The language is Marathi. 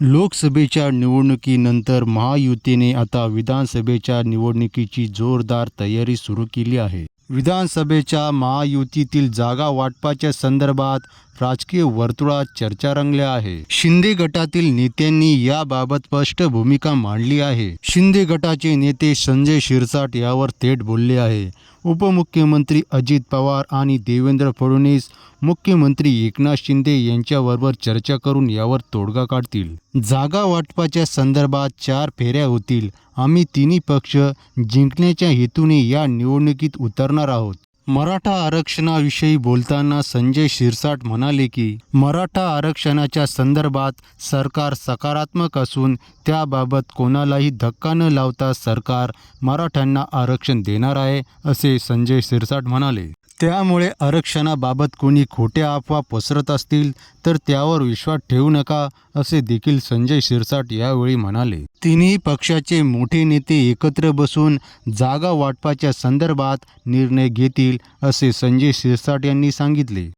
लोकसभेच्या निवडणुकीनंतर महायुतीने आता विधानसभेच्या निवडणुकीची जोरदार तयारी सुरू केली आहे. विधानसभेच्या महायुतीतील जागा वाटपाच्या संदर्भात राजकीय वर्तुळात चर्चा रंगल्या आहे. शिंदे गटातील नेत्यांनी याबाबत स्पष्ट भूमिका मांडली आहे. शिंदे गटाचे नेते संजय शिरसाट यावर थेट बोलले आहे. उपमुख्यमंत्री अजित पवार आणि देवेंद्र फडणवीस मुख्यमंत्री एकनाथ शिंदे यांच्याबरोबर चर्चा करून यावर तोडगा काढतील. जागा वाटपाच्या संदर्भात चार फेऱ्या होतील. आम्ही तिन्ही पक्ष जिंकण्याच्या हेतूने या निवडणुकीत उतरणार आहोत. मराठा आरक्षणाविषयी बोलताना संजय शिरसाट म्हणाले की मराठा आरक्षणाच्या संदर्भात सरकार सकारात्मक असून त्याबाबत कोणालाही धक्का न लावता सरकार मराठ्यांना आरक्षण देणार आहे असे संजय शिरसाट म्हणाले. त्यामुळे आरक्षणाबाबत कोणी खोट्या अफवा पसरत असतील तर त्यावर विश्वास ठेवू नका असे देखील संजय शिरसाट यावेळी म्हणाले. तिन्ही पक्षाचे मोठे नेते एकत्र बसून जागा वाटपाच्या संदर्भात निर्णय घेतील असे संजय शिरसाट यांनी सांगितले.